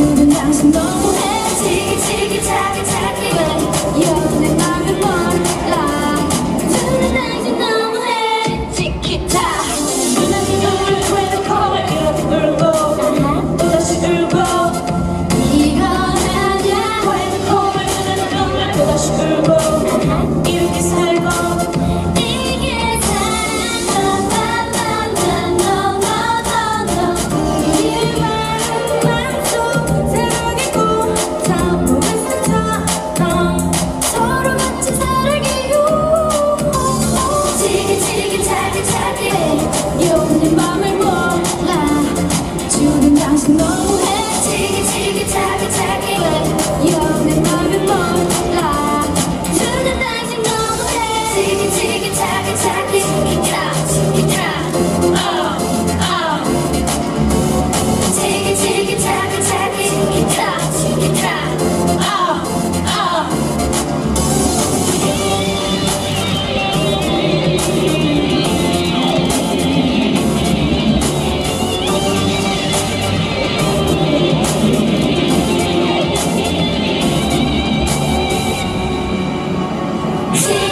모습은 당신 너무 해지기 지기 차기 차기만 See